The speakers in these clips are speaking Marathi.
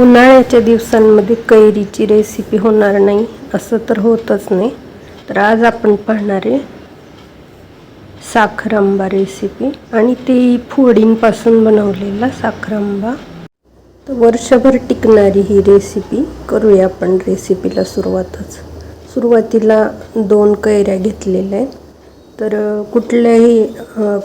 उन्हाळ्याच्या दिवसांमध्ये कैरीची रेसिपी होणार नाही असं तर होतच नाही. तर आज आपण पाहणार आहे साखर आंबा रेसिपी आणि ती फोडींपासून बनवलेला साखर आंबा तर वर्षभर टिकणारी ही रेसिपी करूया आपण रेसिपीला सुरुवातच. सुरुवातीला दोन कैऱ्या घेतलेल्या आहेत. तर कुठल्याही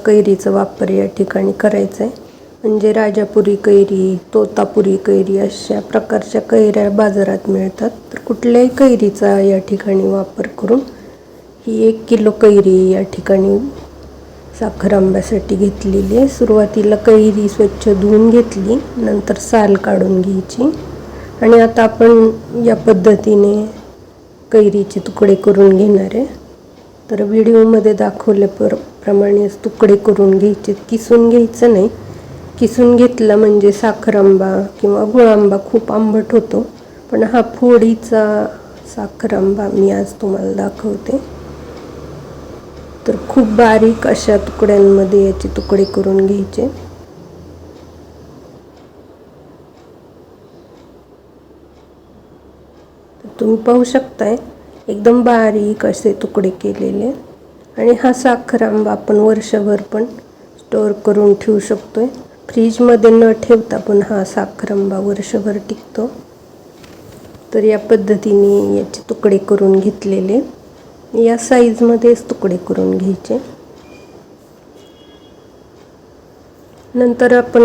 कैरीचा वापर या ठिकाणी करायचा आहे म्हणजे राजापुरी कैरी तोतापुरी कैरी अशा प्रकारच्या कैऱ्या बाजारात मिळतात. तर कुठल्याही कैरीचा या ठिकाणी वापर करून ही एक किलो कैरी या ठिकाणी साखर आंब्यासाठी घेतलेली आहे. सुरुवातीला कैरी स्वच्छ धुवून घेतली नंतर साल काढून घ्यायची. आणि आता आपण या पद्धतीने कैरीचे तुकडे करून घेणार आहे. तर व्हिडिओमध्ये दाखवल्या प्रमाणेच तुकडे करून घ्यायचे किसून घ्यायचं नाही. किसून घेतलं म्हणजे साखर आंबा किंवा गुळ आंबा खूप आंबट होतो. पण हा फोडीचा साखर आंबा मी आज तुम्हाला दाखवते. तर खूप बारीक अशा तुकड्यांमध्ये याचे तुकडे करून घ्यायचे. तुम्ही पाहू शकताय एकदम बारीक असे तुकडे केलेले. आणि हा साखर आंबा आपण वर्षभर पण स्टोअर करून ठेवू शकतोय. फ्रीजमध्ये न ठेवता पण हा साखर आंबा वर्षभर टिकतो. तर या पद्धतीने याचे तुकडे करून घेतलेले. या साईजमध्येच तुकडे करून घ्यायचे. नंतर आपण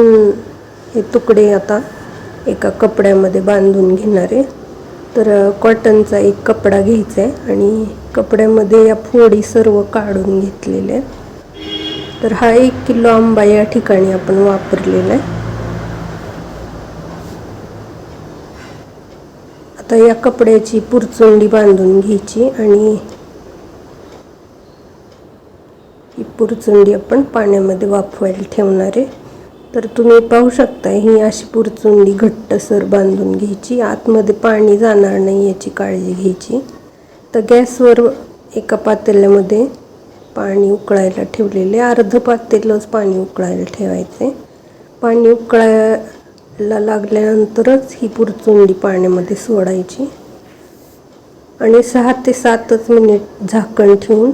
हे तुकडे आता एका कपड्यामध्ये बांधून घेणार आहे. तर कॉटनचा एक कपडा घ्यायचा आहे आणि कपड्यामध्ये या फोडी सर्व काढून घेतलेल्या आहेत तर हा एक किलो आंबा या ठिकाणी आपण वापरलेला आहे. आता या कपड्याची पुरचुंडी बांधून घ्यायची आणि ही पुरचुंडी आपण पाण्यामध्ये वाफवायला ठेवणार आहे. तर तुम्ही पाहू शकता ही अशी पुरचुंडी घट्टसर बांधून घ्यायची. आतमध्ये पाणी जाणार नाही याची काळजी घ्यायची. तर गॅसवर एका पातेल्यामध्ये पाणी उकळायला ठेवलेले. अर्ध पातेलच पाणी उकळायला ठेवायचे. पाणी उकळायला लागल्यानंतरच ही पुरचुंडी पाण्यामध्ये सोडायची. आणि सहा ते सातच मिनिट झाकण ठेवून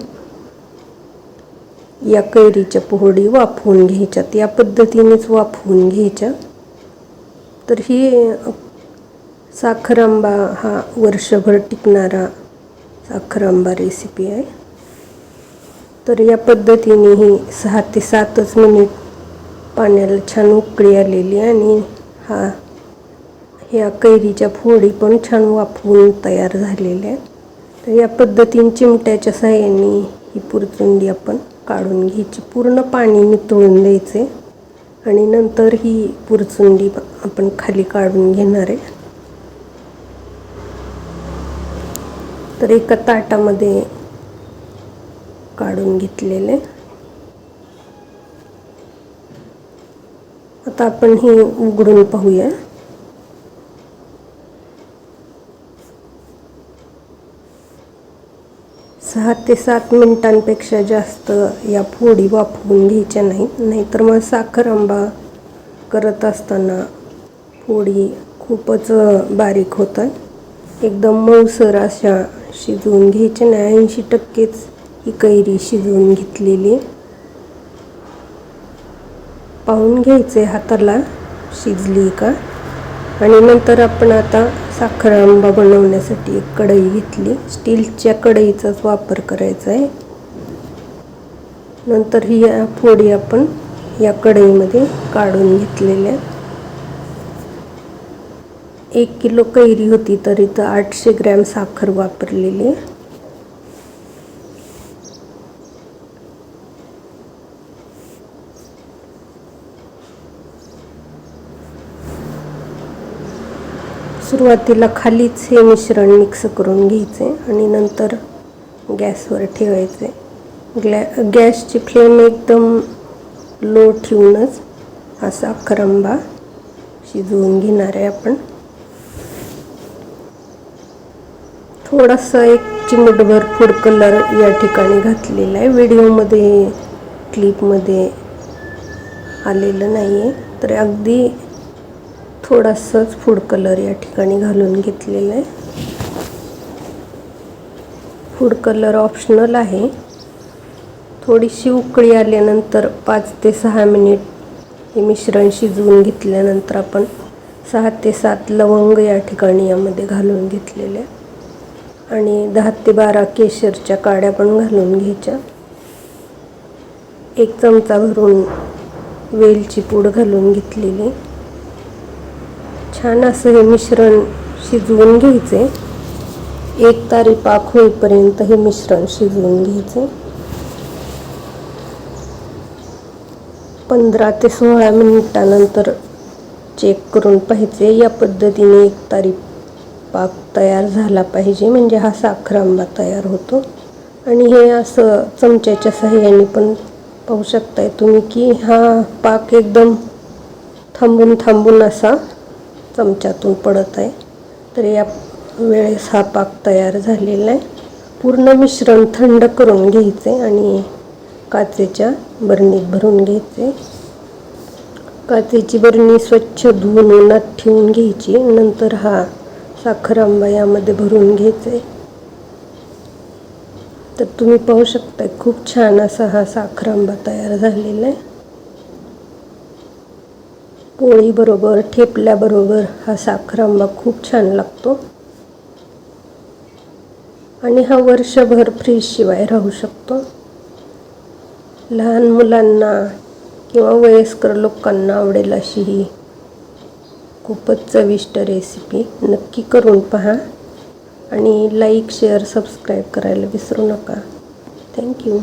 या कैरीच्या पोहडी वाफवून घ्यायच्यात. या पद्धतीनेच वाफवून घ्यायच्या. तर ही साखर आंबा हा वर्षभर टिकणारा साखर आंबा रेसिपी आहे. तर या पद्धतीने ही सहा ते सातच मिनिट पाण्याला छान उकळी आलेली आणि हा ह्या कैरीच्या फोडी पण छान वाफवून तयार झालेल्या तर या पद्धतीने चिमट्याच्या सहाय्याने ही पुरचुंडी आपण काढून घ्यायची. पूर्ण पाणी नितळून द्यायचे आणि नंतर ही पुरचुंडी आपण खाली काढून घेणार आहे. तर एका ताटामध्ये काढून घेतलेले. आता आपण हे उघडून पाहूया. सहा ते सात मिनिटांपेक्षा जास्त या फोडी वाफवून घ्यायच्या नाहीत नाहीतर मग साखर आंबा करत असताना फोडी खूपच बारीक होतात. एकदम मऊसर अशा शिजवून घ्यायच्या नाही. ऐंशी टक्केच ही कैरी शिजवून घेतलेली. पाहून घ्यायचे हाताला शिजली का? आणि नंतर आपण आता साखर आंबा बनवण्यासाठी एक कढई घेतली. स्टीलच्या कढईचाच वापर करायचा आहे नंतर ही या फोडी आपण या कढईमध्ये काढून घेतलेल्या. एक किलो कैरी होती तर इथं आठशे ग्रॅम साखर वापरलेली. सुरुवातीला खालीच हे मिश्रण मिक्स करून घ्यायचे आणि नंतर गॅसवर ठेवायचे. ग्लॅ गॅसची फ्लेम एकदम लो ठेवूनच असा करंबा शिजवून घेणार आहे आपण. थोडासा एक चिमटभर फूड कलर या ठिकाणी घातलेला आहे. व्हिडिओमध्ये क्लिपमध्ये आलेलं नाही आहे तर अगदी थोडासाच फूड कलर या ठिकाणी घालून घेतलेला आहे. फूड कलर ऑप्शनल आहे. थोडीशी उकळी आल्यानंतर पाच ते सहा मिनिट हे मिश्रण शिजवून घेतल्यानंतर आपण सहा ते सात लवंग या ठिकाणी यामध्ये घालून घेतलेल्या आणि दहा ते बारा केशरच्या काड्या पण घालून घ्यायच्या. एक चमचा भरून वेलची पूड घालून घेतलेली छान असं हे मिश्रण शिजवून घ्यायचे. एक तारी पाक होईपर्यंत हे मिश्रण शिजवून घ्यायचे. पंधरा ते सोळा मिनिटानंतर चेक करून पाहिजे. या पद्धतीने एक तारी पाक तयार झाला पाहिजे. म्हणजे हा साखर आंबा तयार होतो. आणि हे असं चमच्याच्या साह्याने पण पाहू शकताय तुम्ही की हा पाक एकदम थांबून थांबून असा चमच्यातून पडत आहे. तर या वेळेस हा पाक तयार झालेला आहे. पूर्ण मिश्रण थंड करून घ्यायचे आणि काचेच्या बरणीत भरून घ्यायचे. काचेची बरणी स्वच्छ धुवून उन्हात ठेवून घ्यायची. नंतर हा साखर आंबा यामध्ये भरून घ्यायचे. तर तुम्ही पाहू शकता खूप छान असा हा साखर आंबा तयार झालेला आहे. पोळीबरोबर ठेपल्याबरोबर हा साखर आंबा खूप छान लागतो. आणि हा वर्षभर फ्रीजशिवाय राहू शकतो. लहान मुलांना किंवा वयस्कर लोकांना आवडेल अशी ही खूपच चविष्ट रेसिपी नक्की करून पहा. आणि लाईक शेअर सबस्क्राईब करायला विसरू नका. थँक्यू